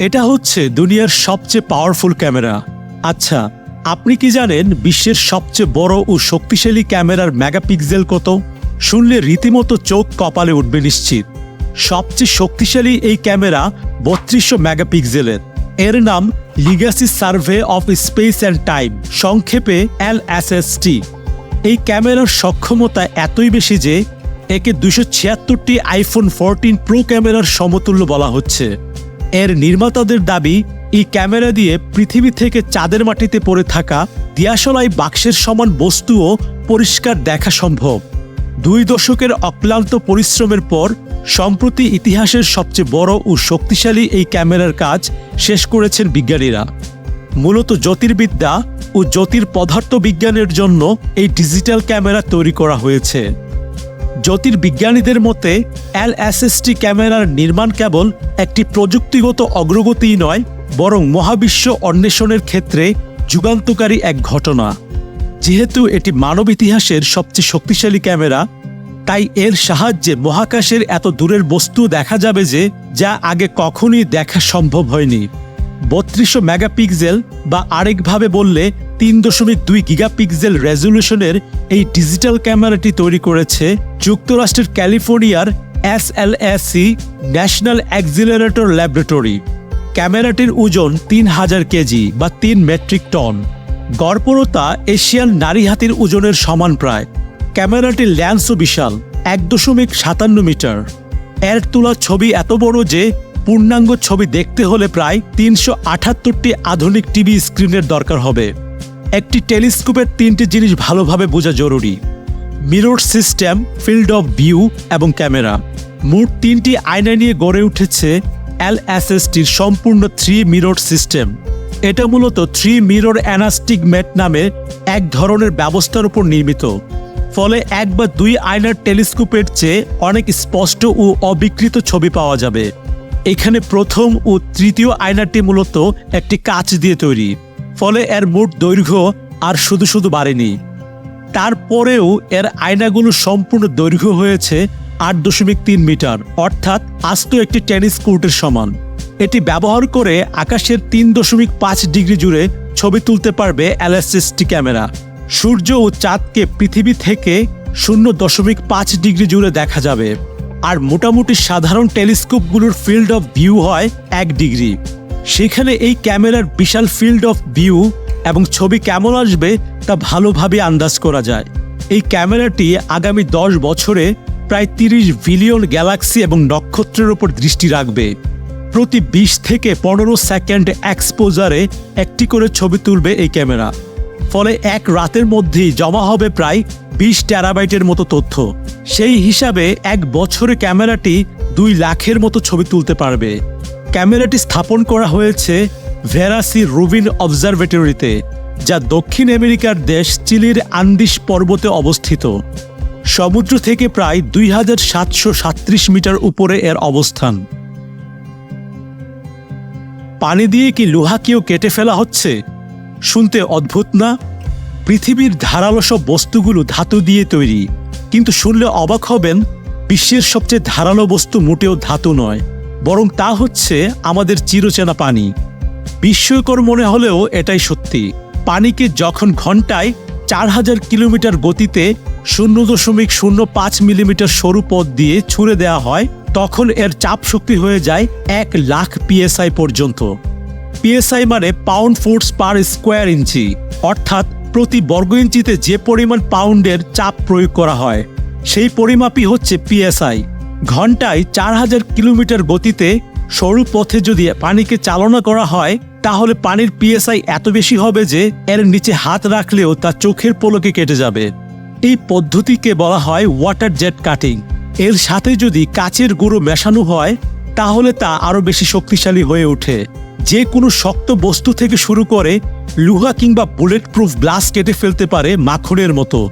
এটা হচ্ছে দুনিয়ার সবচেয়ে পাওয়ারফুল ক্যামেরা আচ্ছা আপনি কি জানেন বিশ্বের সবচেয়ে বড় ও শক্তিশালী ক্যামেরার মেগাপিক্সেল কত? শুনলে রীতিমতো চোখ কপালে উঠবে নিশ্চিত। সবচেয়ে শক্তিশালী এই ক্যামেরা বত্রিশশো মেগাপিক্সেলের এর নাম legacy survey of space and time সংক্ষেপে এল এই ক্যামেরার সক্ষমতা এতই বেশি যে একে দুশো ছিয়াত্তরটি আইফোন ফোরটিন প্রো ক্যামেরার সমতুল্য বলা হচ্ছে। এর নির্মাতাদের দাবি, এই ক্যামেরা দিয়ে পৃথিবী থেকে চাঁদের মাটিতে পড়ে থাকা দিয়াশলাই বাক্সের সমান বস্তুও পরিষ্কার দেখা সম্ভব। দুই দশকের অক্লান্ত পরিশ্রমের পর, সম্প্রতি ইতিহাসের সবচেয়ে বড় ও শক্তিশালী এই ক্যামেরার কাজ শেষ করেছেন বিজ্ঞানীরা। মূলত জ্যোতির্বিদ্যা ও জ্যোতির পদার্থ বিজ্ঞানের জন্য এই ডিজিটাল ক্যামেরা তৈরি করা হয়েছে। জ্যোতির্বিজ্ঞানীদের মতে এলএসএসটি ক্যামেরার নির্মাণ কেবল একটি প্রযুক্তিগত অগ্রগতিই নয়, বরং মহাবিশ্ব অন্বেষণের ক্ষেত্রে যুগান্তকারী এক ঘটনা। যেহেতু এটি মানব ইতিহাসের সবচেয়ে শক্তিশালী ক্যামেরা, তাই এর সাহায্যে মহাকাশের এত দূরের বস্তু দেখা যাবে যে, যা আগে কখনই দেখা সম্ভব হয়নি। বত্রিশশো মেগাপিক্সেল বা আরেকভাবে বললে তিন দশমিক দুই গিগাপিক্সেল রেজলিউশনের এই ডিজিটাল ক্যামেরাটি তৈরি করেছে যুক্তরাষ্ট্রের ক্যালিফোর্নিয়ার S L C national accelerator laboratory. ক্যামেরাটির ওজন তিন হাজার কেজি বা তিন মেট্রিক টন। গড়পরতা এশিয়ান নারী হাতির ওজনের সমান প্রায়। ক্যামেরাটির ল্যান্সও বিশাল, এক দশমিক সাতান্ন মিটার। এর তোলা ছবি এত বড় যে পূর্ণাঙ্গ ছবি দেখতে হলে প্রায় তিনশো আটাত্তরটি আধুনিক টিভি স্ক্রিনের দরকার হবে। একটি টেলিস্কোপের তিনটি জিনিস ভালোভাবে বোঝা জরুরি। Mirror system, field of view এবং ক্যামেরা। মোট তিনটি আয়না নিয়ে গড়ে উঠেছে এলএসএসটির সম্পূর্ণ থ্রি মিরর সিস্টেম। এটা মূলত থ্রি মিরর অ্যানাস্টিক ম্যাট নামে এক ধরনের ব্যবস্থার উপর নির্মিত। ফলে এক বা দুই আয়নার টেলিস্কোপের চেয়ে অনেক স্পষ্ট ও অবিকৃত ছবি পাওয়া যাবে। এখানে প্রথম ও তৃতীয় আয়নাটি মূলত একটি কাচ দিয়ে তৈরি, ফলে এর মোট দৈর্ঘ্য আর শুধু শুধু বাড়েনি। তারপরেও এর আয়নাগুলো সম্পূর্ণ দৈর্ঘ্য হয়েছে আট দশমিক তিন মিটার, অর্থাৎ আস্ত একটি টেনিস কোর্টের সমান। এটি ব্যবহার করে আকাশের তিন দশমিক পাঁচ ডিগ্রি জুড়ে ছবি তুলতে পারবে এলএসএসটি ক্যামেরা। সূর্য ও চাঁদকে পৃথিবী থেকে শূন্য দশমিক পাঁচ ডিগ্রি জুড়ে দেখা যাবে। আর মোটামুটি সাধারণ টেলিস্কোপগুলোর ফিল্ড অফ ভিউ হয় এক ডিগ্রি। সেখানে এই ক্যামেরার বিশাল ফিল্ড অফ ভিউ এবং ছবি কেমন আসবে তা ভালোভাবে আন্দাজ করা যায়। এই ক্যামেরাটি আগামী দশ বছরে প্রায় তিরিশ বিলিয়ন গ্যালাক্সি এবং নক্ষত্রের ওপর দৃষ্টি রাখবে। প্রতি বিশ থেকে পনেরো সেকেন্ড এক্সপোজারে একটি করে ছবি তুলবে এই ক্যামেরা। ফলে এক রাতের মধ্যেই জমা হবে প্রায় বিশ টেরাবাইটের মতো তথ্য। সেই হিসাবে এক বছরে ক্যামেরাটি দুই লাখের মতো ছবি তুলতে পারবে। ক্যামেরাটি স্থাপন করা হয়েছে ভেরাসি রুবিন অবজারভেটরিতে, যা দক্ষিণ আমেরিকার দেশ চিলির আন্দিস পর্বতে অবস্থিত। সমুদ্র থেকে প্রায় দুই মিটার উপরে এর অবস্থান। পানি দিয়ে কি লোহা কেউ কেটে ফেলা হচ্ছে? শুনতে অদ্ভুত না? পৃথিবীর ধারালো সব বস্তুগুলো ধাতু দিয়ে তৈরি। কিন্তু শুনলে অবাক হবেন, বিশ্বের সবচেয়ে ধারালো বস্তু মোটেও ধাতু নয়, বরং তা হচ্ছে আমাদের চিরচেনা পানি। বিস্ময়কর মনে হলেও এটাই সত্যি। পানিকে যখন ঘন্টায় চার হাজার কিলোমিটার গতিতে শূন্য দশমিক শূন্য পাঁচ মিলিমিটার সরু পথ দিয়ে ছুড়ে দেওয়া হয়, তখন এর চাপ শক্তি হয়ে যায় এক লাখ পিএসআই পর্যন্ত। পিএসআই মানে pound foots per square inch, অর্থাৎ প্রতি বর্গ ইঞ্চিতে যে পরিমাণ পাউন্ডের চাপ প্রয়োগ করা হয়, সেই পরিমাপই হচ্ছে পিএসআই ঘন্টায় চার হাজার কিলোমিটার গতিতে সরু পথে যদি পানিকে চালনা করা হয়, তাহলে পানির পিএসআই এত বেশি হবে যে এর নিচে হাত রাখলেও তা চোখের পলকে কেটে যাবে। এই পদ্ধতিকে বলা হয় ওয়াটার জেট কাটিং এর সাথে যদি কাচের গুঁড়ো মেশানো হয়, তাহলে তা আরও বেশি শক্তিশালী হয়ে ওঠে। যে কোনো শক্ত বস্তু থেকে শুরু করে লুহা কিংবা বুলেট প্রুফ গ্লাস কেটে ফেলতে পারে মাখনের মতো।